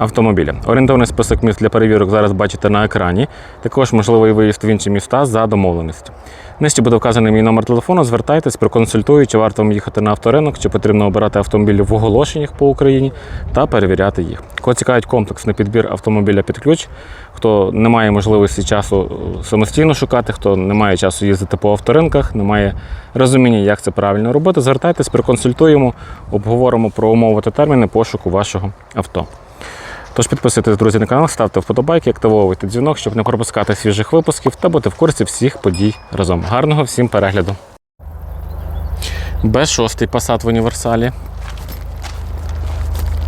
автомобіля. Орієнтовний список міст для перевірок зараз бачите на екрані. Також можливий виїзд в інші міста за домовленістю. Нижче буде вказаний мій номер телефону. Звертайтесь, проконсультую, чи варто вам їхати на авторинок, чи потрібно обирати автомобілі в оголошеннях по Україні та перевіряти їх. Кого цікавить комплексний підбір автомобіля під ключ, хто не має можливості часу е, самостійно шукати, хто не має часу їздити по авторинках, не має розуміння, як це правильно робити, звертайтесь, проконсультуємо, обговоримо про умови та терміни пошуку вашого авто. Тож підписуйтесь, друзі, на канал, ставте вподобайки, активовуйте дзвінок, щоб не пропускати свіжих випусків та бути в курсі всіх подій разом. Гарного всім перегляду. Б6 Passat в універсалі.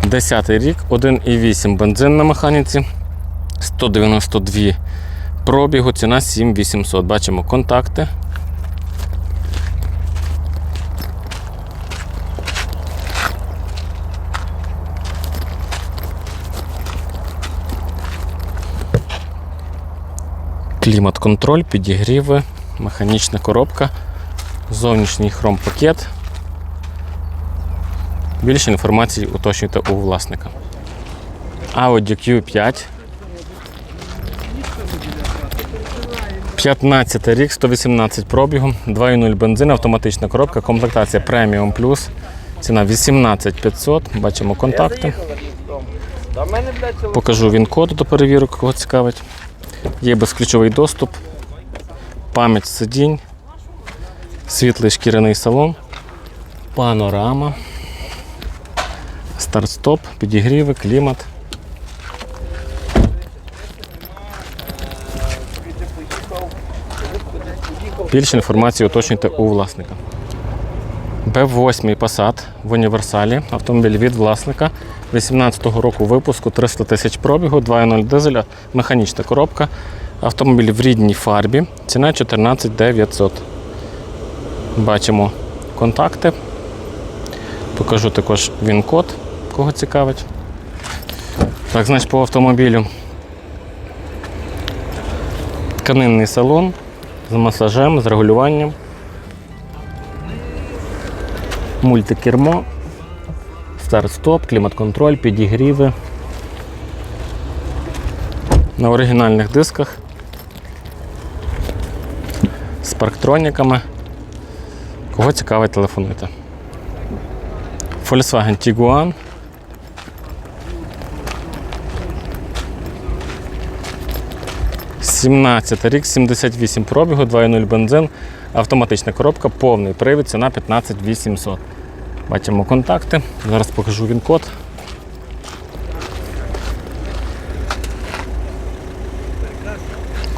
10 рік, 1,8 бензин на механіці, 192 пробігу, ціна 7800. Бачимо контакти. Клімат-контроль, підігріви, механічна коробка, зовнішній хром-пакет. Більше інформації уточнюйте у власника. Audi Q5. 15 рік, 118 пробігу, 2.0 бензин, автоматична коробка, комплектація Premium Plus. Ціна 18500. Бачимо контакти. Покажу він код до перевірок, кого цікавить. Є безключовий доступ, пам'ять сидінь, світлий шкіряний салон, панорама, старт-стоп, підігріви, клімат. Більше інформації уточнюйте у власника. Б8 Passat в універсалі. Автомобіль від власника 18-го року випуску 300 тисяч пробігу, 2.0 дизеля, механічна коробка. Автомобіль в рідній фарбі. Ціна 14 900. Бачимо контакти. Покажу також він-код, кого цікавить. Так, значить, по автомобілю тканинний салон з масажем, з регулюванням. мультикермо, старт-стоп, клімат-контроль, підігріви. На оригінальних дисках з парктроніками. Кого цікавить, телефонуйте. Volkswagen Tiguan. Сімнадцятий рік, 78 пробігу, 2.0 бензин, автоматична коробка, повний привід, ціна 15 800. Бачимо контакти. Зараз покажу він код.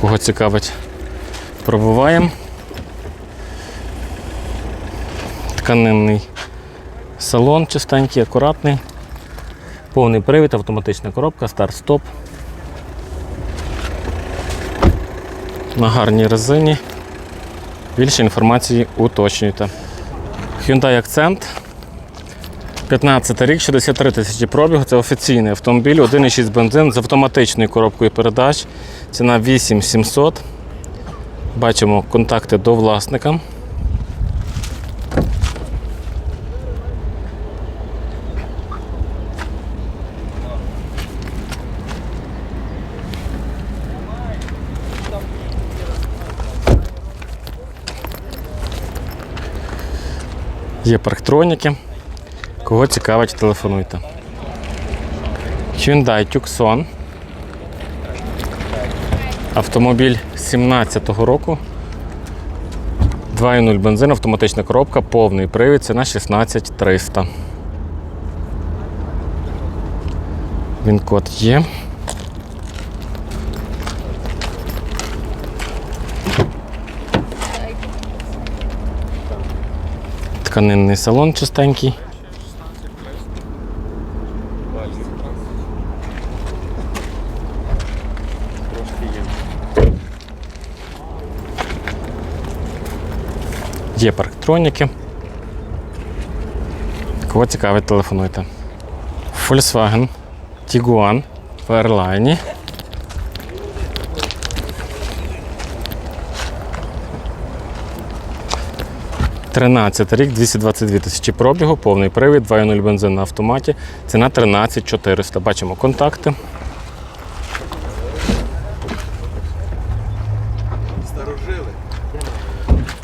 Кого цікавить, пробуваємо. Тканинний салон чистенький, акуратний. Повний привід, автоматична коробка, старт-стоп. На гарній резині. Більше інформації уточнюйте. Hyundai Accent. 15 рік, 63 тисячі пробігу. Це офіційний автомобіль, 1,6 бензин з автоматичною коробкою передач. Ціна 8700. Бачимо контакти до власника. Є парктроніки. Кого цікавить, телефонуйте. Hyundai Tucson. Автомобіль 17-го року. 2.0 бензин, автоматична коробка, повний привід, ціна 16300. Він код є. Тканинний салон чистенький. Є парктроніки. Кого цікавить, телефонуйте. Volkswagen Tiguan в Airline. Тринадцятий рік, 222 тисячі пробігу, повний привід, 2.0 бензин на автоматі. Ціна 13 400. Бачимо контакти.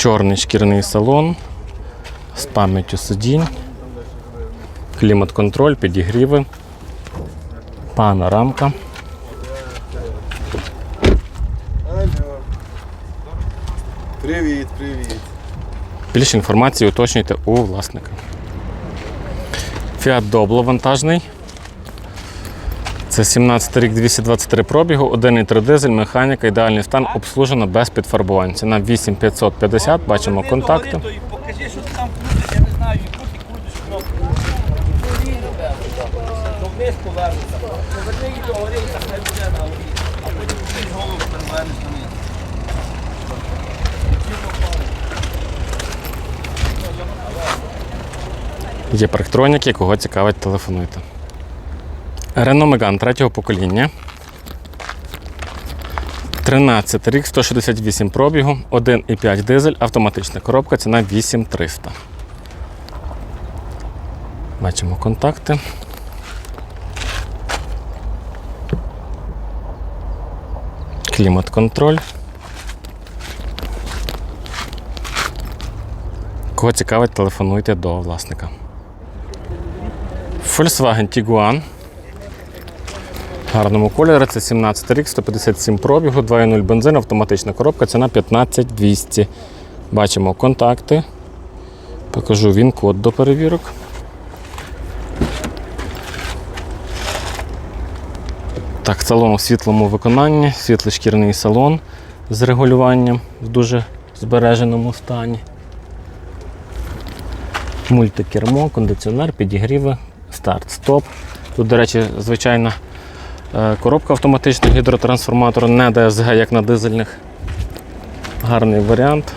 Чорний шкіряний салон з пам'яттю сидінь, клімат-контроль, підігріви, панорамка. Привіт, привіт. Більше інформації уточнюйте у власника. Fiat Doblo вантажний. Це 17 рік 223 пробігу, 1,3 дизель, механіка, ідеальний стан, обслужено без підфарбувань. Ціна 8550, бачимо контакти. Покажи, що ти там крутиш, я не знаю, і крути, крутиш кнопку. То вниз повернуться. Поверни її до гори, так не буде на горі. А потім ти голову перевернеш на низ. Є парктроніки, кого цікавить, телефонуйте. Renault Megane третього покоління. 13 рік, 168 пробігу, 1,5 дизель, автоматична коробка, ціна 8300. Бачимо контакти. Клімат-контроль. Кого цікавить, телефонуйте до власника. Volkswagen Tiguan. Гарному кольорі. Це 17 рік, 157 пробігу, 2.0 бензин, автоматична коробка, ціна 15200. Бачимо контакти. Покажу він код до перевірок. Так, салон у світлому виконанні, світлий шкірний салон з регулюванням в дуже збереженому стані. Мультикермо, кондиціонер, підігріви, старт, стоп. Тут, до речі, звичайна е, коробка автоматична гідротрансформатор, не DSG, як на дизельних. Гарний варіант.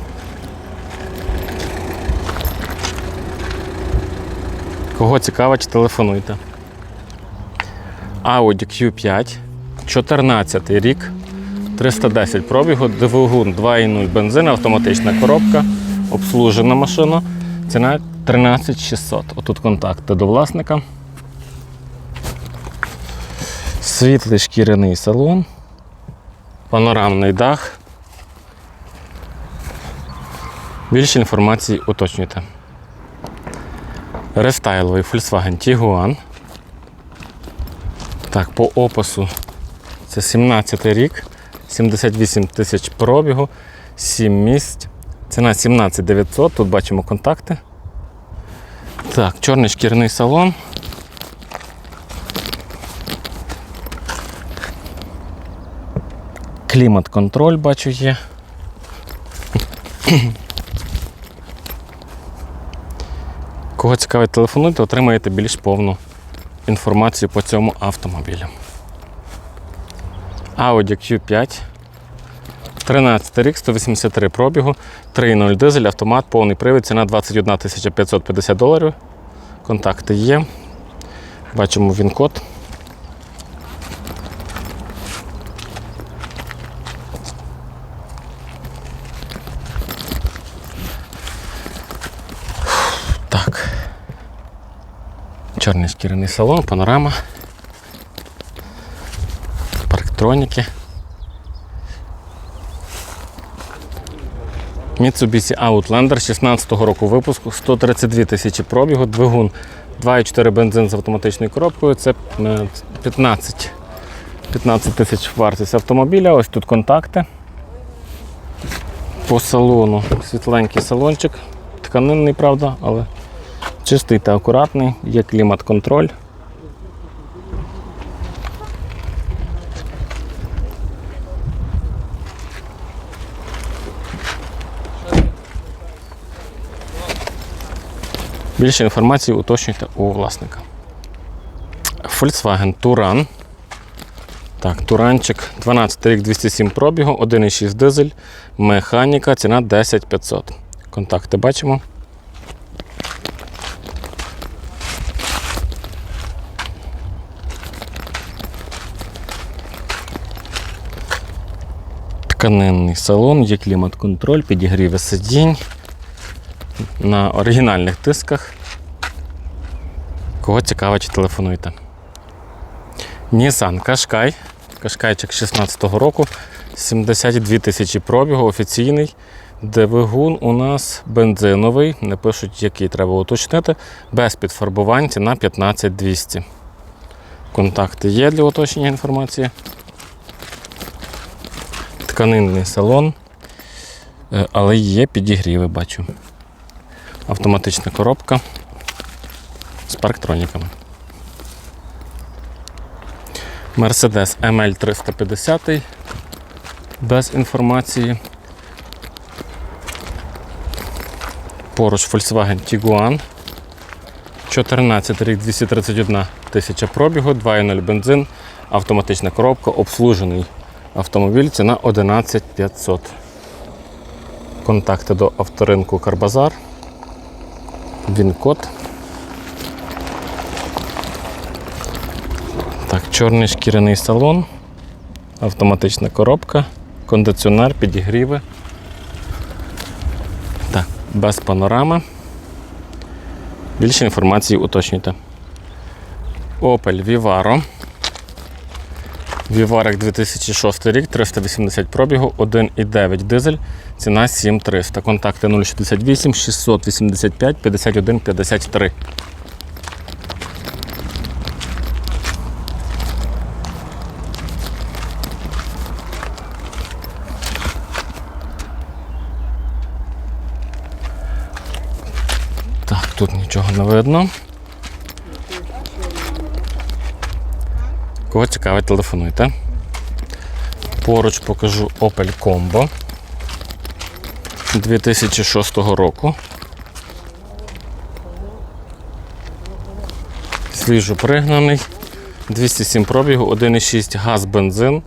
Кого цікавить, телефонуйте. Audi Q5, 14 рік, 310 пробігу, двигун 2.0 бензин, автоматична коробка, обслужена машина. Ціна 13600. Отут контакти до власника. Світлий шкіряний салон, панорамний дах. Більше інформації уточнюйте. Рестайловий Volkswagen Tiguan. Так, по опису це 17 рік, 78 тисяч пробігу, 7 місць. Ціна 17 900, тут бачимо контакти. Так, чорний шкіряний салон. Клімат-контроль бачу є. Кого цікавить телефонуйте, отримаєте більш повну інформацію по цьому автомобілю. Audi Q5. 13 рік, 183 пробігу, 3.0 дизель, автомат, повний привід, ціна 21 550 доларів. Контакти є. Бачимо він-код. Так. Чорний шкіряний салон, панорама. Парктроніки. Mitsubishi Outlander 16-го року випуску, 132 тисячі пробігу, двигун 2,4 бензин з автоматичною коробкою. Це е, 15, 15 тисяч вартість автомобіля. Ось тут контакти. По салону світленький салончик, тканинний, правда, але чистий та акуратний, є клімат-контроль. Більше інформації уточнюйте у власника. Volkswagen Touran. Так, Туранчик 12 рік 207 пробігу, 1,6 дизель, механіка, ціна 10 500. Контакти бачимо. Тканинний салон, є клімат-контроль, підігріви сидінь на оригінальних тисках. Кого цікавить, телефонуйте. Nissan Qashqai. Кашкайчик 16-го року. 72 тисячі пробігу, офіційний. Двигун у нас бензиновий, не пишуть, який треба уточнити. Без підфарбувань ціна 15200. Контакти є для уточнення інформації. Тканинний салон, Е, але є підігріви, бачу. Автоматична коробка з парктроніками. Mercedes ML 350 без інформації. Поруч Volkswagen Tiguan. 14 рік 231 тисяча пробігу, 2.0 бензин, автоматична коробка, обслужений автомобіль, ціна 11 500. Контакти до авторинку Карбазар. Він-код. Так, чорний шкіряний салон, автоматична коробка, кондиціонер, підігріви. Так, без панорами. Більше інформації уточнюйте. Opel Vivaro. Віварик 2006 рік, 380 пробігу, 1,9 дизель, ціна 7300. Контакти 068 685 51 53. Так, тут нічого не видно. Кого цікавить, телефонуйте. Поруч покажу Opel Combo 2006 року. Свіжо пригнаний. 207 пробігу, 1,6 газ бензин,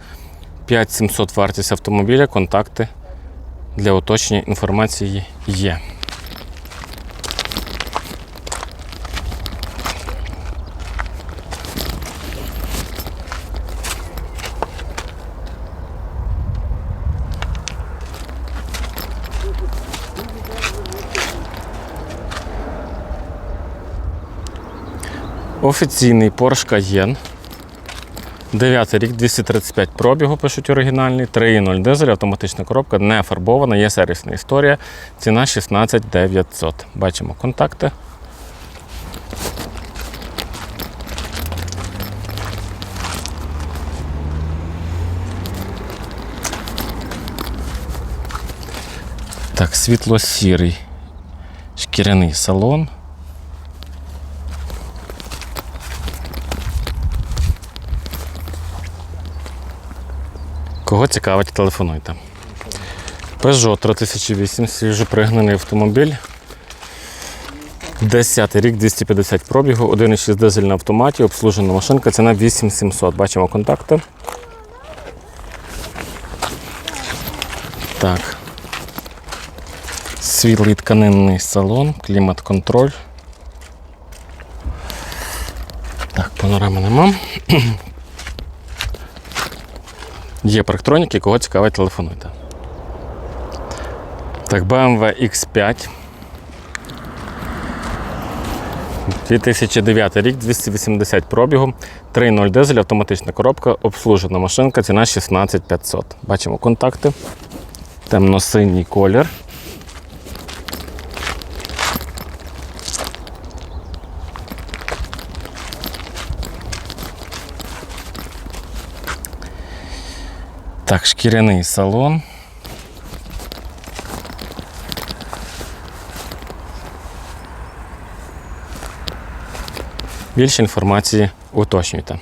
5700 вартість автомобіля, контакти для уточнення інформації є. Офіційний Porsche Cayenne. 9 рік, 235 пробігу, пишуть оригінальний, 3.0 дизель, автоматична коробка, не фарбована, є сервісна історія. Ціна 16 900. Бачимо контакти. Так, світло-сірий. Шкіряний салон. Кого цікавить, телефонуйте. Peugeot 3008, свіжопригнаний автомобіль. 10 рік, 250 пробігу, 1,6 дизель на автоматі, обслужена машинка, ціна 8700. Бачимо контакти. Так. Світлий тканинний салон, клімат-контроль. Так, панорами нема. Є парктроніки, кого цікавить, телефонуйте. Так, BMW X5. 2009 рік, 280 пробігу, 3.0 дизель, автоматична коробка, обслужена машинка, ціна 16500. Бачимо контакти. Темно-синій колір. Так, шкіряний салон. Більше інформації уточнюйте.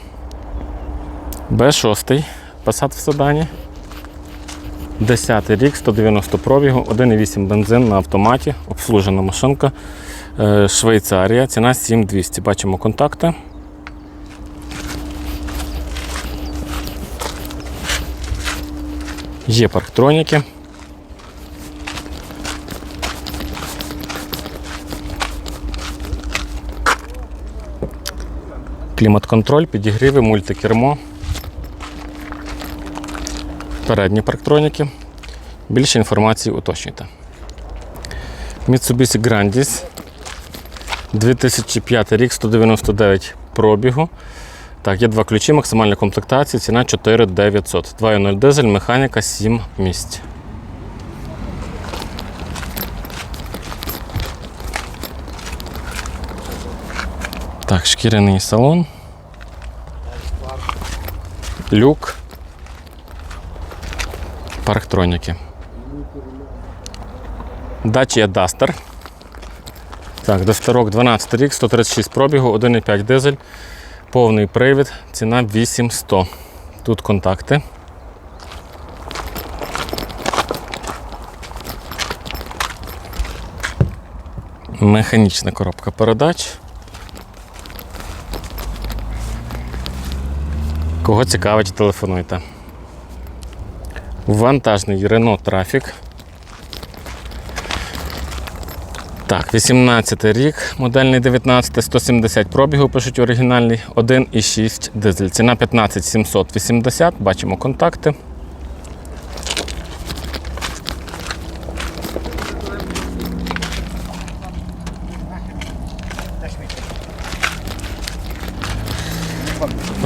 Б6, Passat в седані. 10 рік, 190 пробігу, 1,8 бензин на автоматі, обслужена машинка. Е, Швейцарія, ціна 7200. Бачимо контакти. Є парктроніки. Клімат-контроль, підігріви, мультикермо. Передні парктроніки. Більше інформації уточнюйте. Mitsubishi Grandis 2005 рік 199 пробігу. Так, є два ключі, максимальна комплектація, ціна 4900. 2.0 дизель, механіка 7 місць. Так, шкіряний салон. Люк. Парктроніки. Dacia Duster. Так, Дастерок 12 рік, 136 пробігу, 1,5 дизель, повний привід, ціна 8100. Тут контакти. Механічна коробка передач. Кого цікавить, телефонуйте. Вантажний Renault Traffic. Так, 18 рік, модельний 19, 170 пробігу, пишуть оригінальний, 1,6 дизель. Ціна 15 780, бачимо контакти.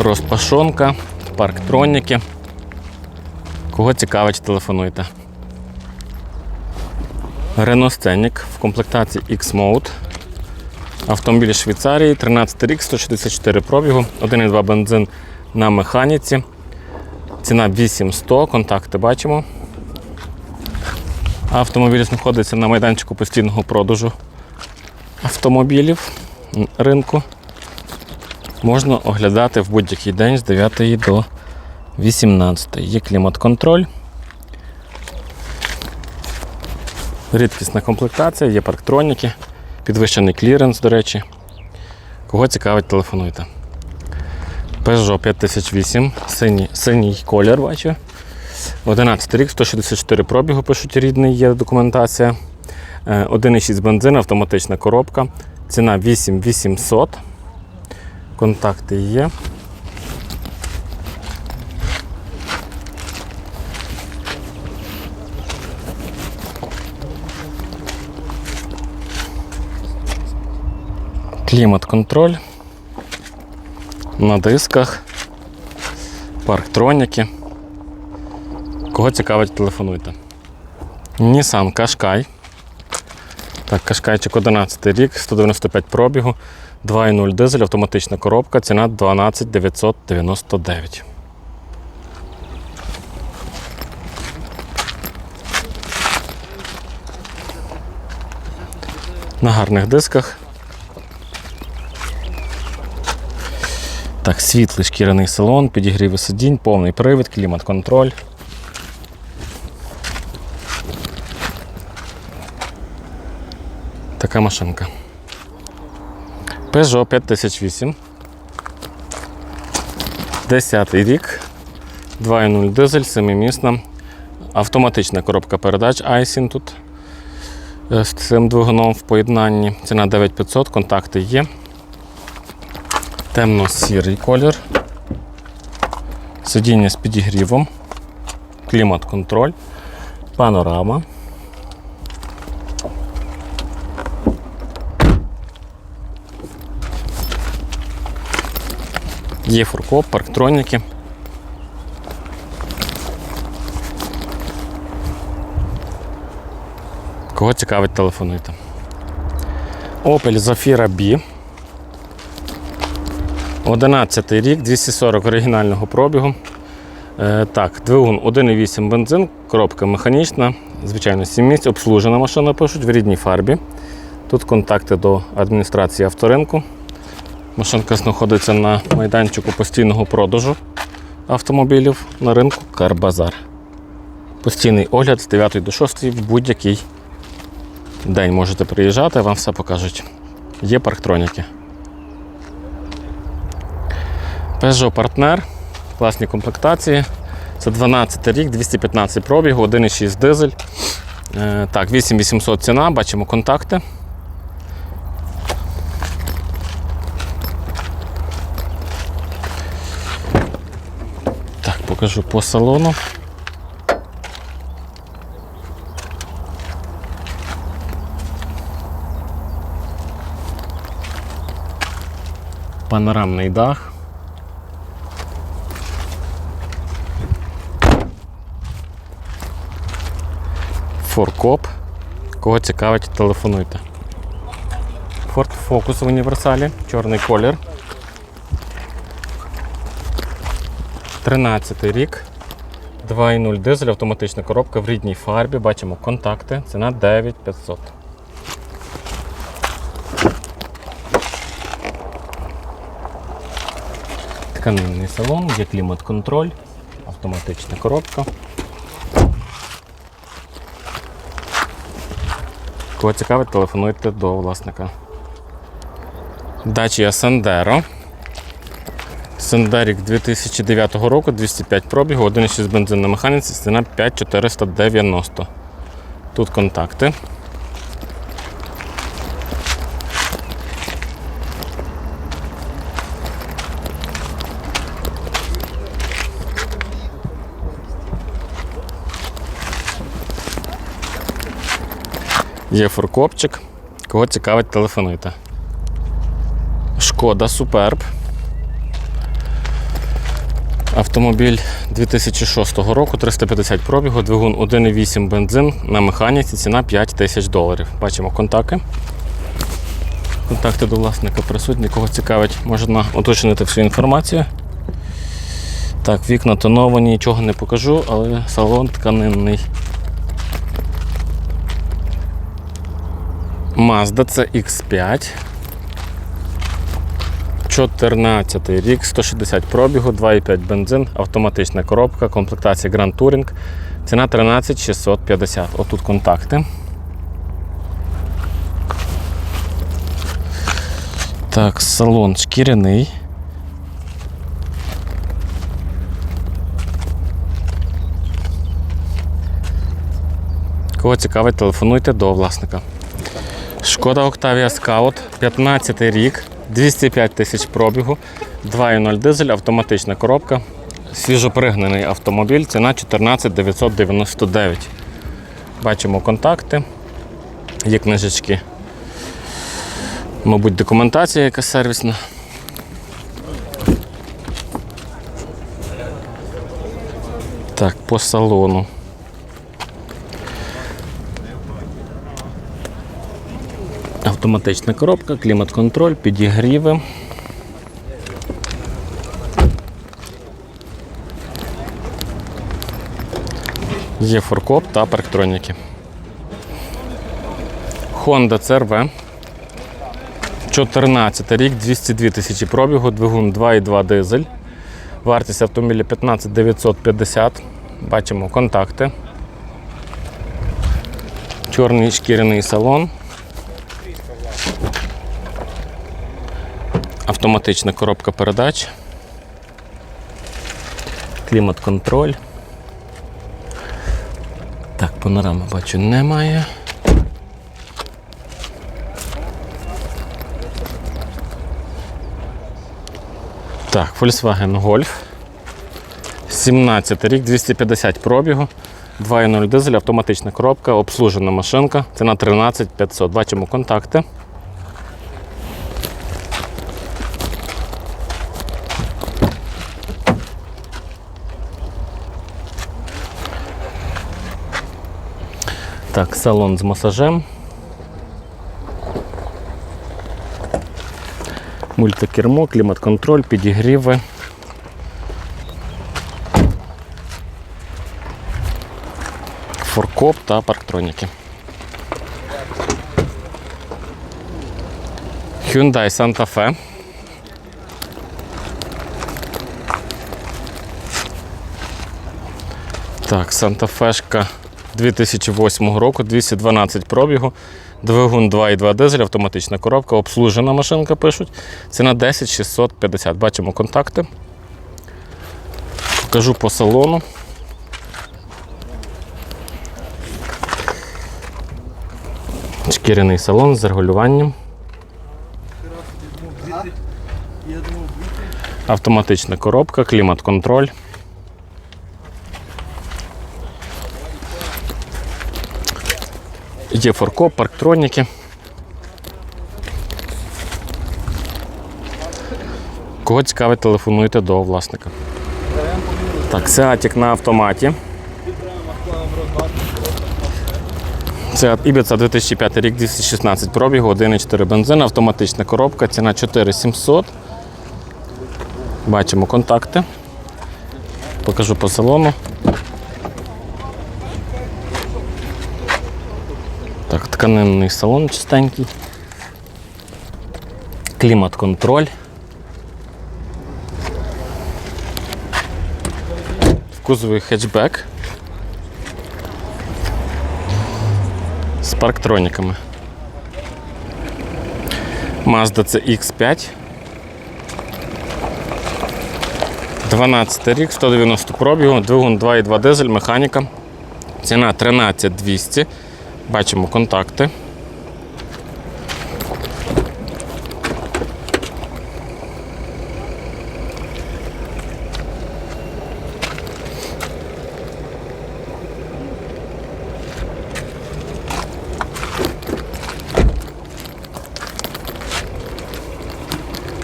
Розпашонка, парктроніки. Кого цікавить, телефонуйте. Renault Scenic в комплектації X-Mode. Автомобіль Швейцарії, 13 рік, 164 пробігу, 1,2 бензин на механіці. Ціна 8100, контакти бачимо. Автомобіль знаходиться на майданчику постійного продажу автомобілів ринку. Можна оглядати в будь-який день з 9 до 18. Є клімат-контроль. Рідкісна комплектація, є парктроніки, підвищений кліренс, до речі. Кого цікавить, телефонуйте. Peugeot 5008, синій, синій колір бачу. 11 рік, 164 пробігу, пишуть рідний, є документація. Е, 1,6 бензин, автоматична коробка. Ціна 8800. Контакти є. Клімат-контроль. На дисках. Парктроніки. Кого цікавить, телефонуйте. Nissan Qashqai. Так, Кашкайчик 11 рік, 195 пробігу, 2.0 дизель, автоматична коробка, ціна 12 999. На гарних дисках. Так, світлий шкіряний салон, підігріви сидінь, повний привід, клімат-контроль. Така машинка. Peugeot 5008. 10 рік. 2.0 дизель, 7-місна. Автоматична коробка передач Айсін тут е, з цим двигуном в поєднанні. Ціна 9500, контакти є. Темно-сірий колір. Сидіння з підігрівом. Клімат-контроль. Панорама. Є фуркоп, парктроніки. Кого цікавить, телефонуйте. Opel Zafira B. 11 рік, 240 оригінального пробігу. Е, так, двигун 1,8 бензин, коробка механічна, звичайно, 7 місць, обслужена машина пишуть в рідній фарбі. Тут контакти до адміністрації авторинку. Машинка знаходиться на майданчику постійного продажу автомобілів на ринку Карбазар. Постійний огляд з 9 до 6 в будь-який день можете приїжджати, вам все покажуть. Є парктроніки. Peugeot Partner, класні комплектації. Це 12 рік, 215 пробігу, 1,6 дизель. Е, так, 8800 ціна, бачимо контакти. Так, покажу по салону. Панорамний дах. Форкоп. Кого цікавить, телефонуйте. Ford Focus в універсалі, чорний колір. 13 рік. 2.0 дизель, автоматична коробка в рідній фарбі. Бачимо контакти. Ціна 9500. Тканинний салон, є клімат-контроль, автоматична коробка. Кого цікавить, телефонуйте до власника. Дачі Сендеро. Сендерік 2009 року, 205 пробігу, 1,6 бензин на механіці, ціна 5490. Тут контакти. Є фуркопчик. Кого цікавить, телефонуйте. Шкода Суперб. Автомобіль 2006 року, 350 пробігу, двигун 1,8 бензин на механіці, ціна 5 тисяч доларів. Бачимо контакти. Контакти до власника присутні, кого цікавить, можна уточнити всю інформацію. Так, вікна тоновані, нічого не покажу, але салон тканинний. Mazda CX5. 14 рік, 160 пробігу, 2,5 бензин, автоматична коробка, комплектація Grand Touring. Ціна 13 650. Отут контакти. Так, салон шкіряний. Кого цікавить, телефонуйте до власника. Шкода Octavia Scout, 15 рік, 205 тисяч пробігу, 2.0 дизель, автоматична коробка. Свіжопригнаний автомобіль, ціна 14 999. Бачимо контакти, є книжечки. Мабуть, документація якась сервісна. Так, по салону. Автоматична коробка, клімат-контроль, підігріви. Є форкоп та парктроніки. Honda CRV. 14 рік, 202 тисячі пробігу, двигун 2,2 дизель. Вартість автомобіля 15 950. Бачимо контакти. Чорний шкіряний салон. Автоматична коробка передач. Клімат-контроль. Так, панорами бачу немає. Так, Volkswagen Golf. 17 рік, 250 пробігу. 2.0 дизель, автоматична коробка, обслужена машинка. Ціна 13 500. Бачимо контакти. Так, салон з масажем. Мультикермо, клімат-контроль, підігріви. Форкоп та парктроніки. Hyundai Santa Fe. Так, Santa Fe 2008 року, 212 пробігу, двигун 2,2 дизель, автоматична коробка, обслужена машинка пишуть. Ціна 10 650. Бачимо контакти. Покажу по салону. Шкіряний салон з регулюванням. Автоматична коробка, клімат-контроль. Є форкоп, парктроніки. Кого цікавить, телефонуйте до власника. Так, Сеатік на автоматі. Це Ibiza 2005 рік, 216 пробігу, 1,4 бензин, автоматична коробка, ціна 4700. Бачимо контакти. Покажу по салону. Так, тканинний салон чистенький. Клімат-контроль. В кузові хетчбек. З парктроніками. Mazda CX5. 12 рік, 190 пробігу, двигун 2,2 дизель, механіка. Ціна 13200. Бачимо контакти.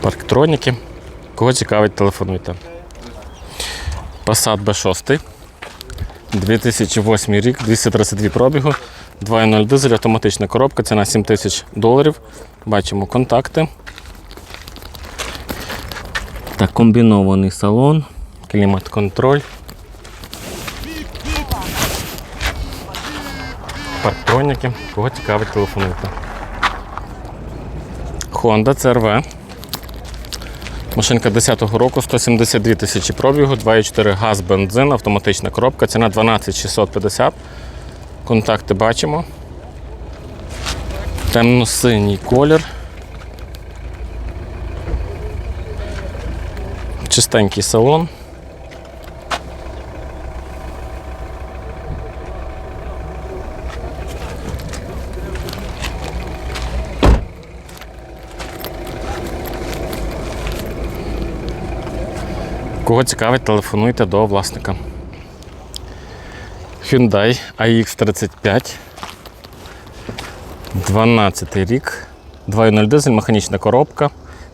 Парктроніки. Кого цікавить, телефонуйте. Passat B6. 2008 рік, 232 пробігу, 2.0 дизель, автоматична коробка, ціна 7 тисяч доларів. Бачимо контакти. Так, комбінований салон, клімат-контроль. Парктроніки. Кого цікавить, телефонуйте. Honda CRV. Машинка 10-го року, 172 тисячі пробігу, 2,4 газ, бензин, автоматична коробка, ціна 12650. Контакти бачимо. Темно-синій колір. Чистенький салон. Кого цікавить, телефонуйте до власника. Hyundai AX35. 12 рік. 2.0 дизель, механічна коробка.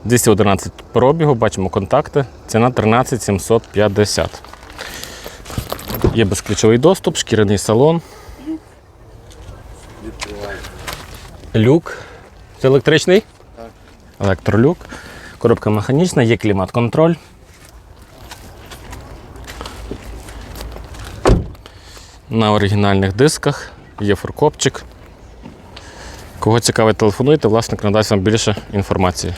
211 пробігу, бачимо контакти. Ціна 13 750. Є безключовий доступ, шкіряний салон. Люк. Це електричний? Так. Електролюк. Коробка механічна, є клімат-контроль. На оригінальних дисках, є фуркопчик. Кого цікавить, телефонуйте, власник надасть вам більше інформації.